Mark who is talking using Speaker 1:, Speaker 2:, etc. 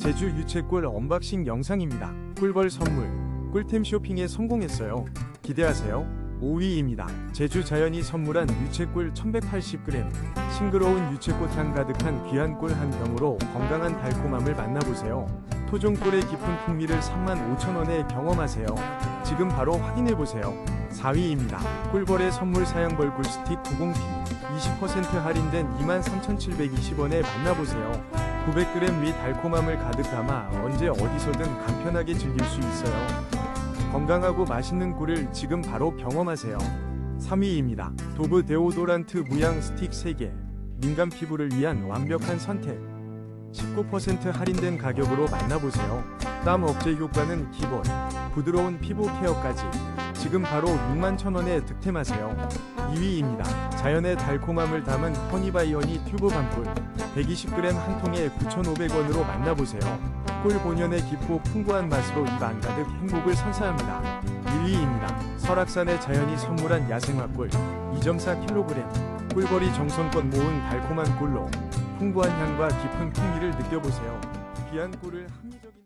Speaker 1: 제주 유채꿀 언박싱 영상입니다. 꿀벌 선물, 꿀템 쇼핑에 성공했어요. 기대하세요. 5위입니다. 제주 자연이 선물한 유채꿀 1180g. 싱그러운 유채꽃 향 가득한 귀한 꿀 한 병으로 건강한 달콤함을 만나보세요. 토종꿀의 깊은 풍미를 35,000원에 경험하세요. 지금 바로 확인해보세요. 4위입니다. 꿀벌의 선물 사양벌 꿀스틱 90p 20% 할인된 23,720원에 만나보세요. 900g 위 달콤함을 가득 담아 언제 어디서든 간편하게 즐길 수 있어요. 건강하고 맛있는 꿀을 지금 바로 경험하세요. 3위입니다. 도브 데오도란트 무향 스틱 3개. 민감 피부를 위한 완벽한 선택. 19% 할인된 가격으로 만나보세요. 땀 억제 효과는 기본. 부드러운 피부 케어까지. 지금 바로 61,000원에 득템하세요. 2위입니다. 자연의 달콤함을 담은 허니바이어니 튜브 반꿀 120g 한 통에 9,500원으로 만나보세요. 꿀 본연의 깊고 풍부한 맛으로 입 안 가득 행복을 선사합니다. 1위입니다. 설악산의 자연이 선물한 야생화 꿀 2.4kg 꿀벌이 정성껏 모은 달콤한 꿀로 풍부한 향과 깊은 풍미를 느껴보세요. 귀한 꿀을 합리적인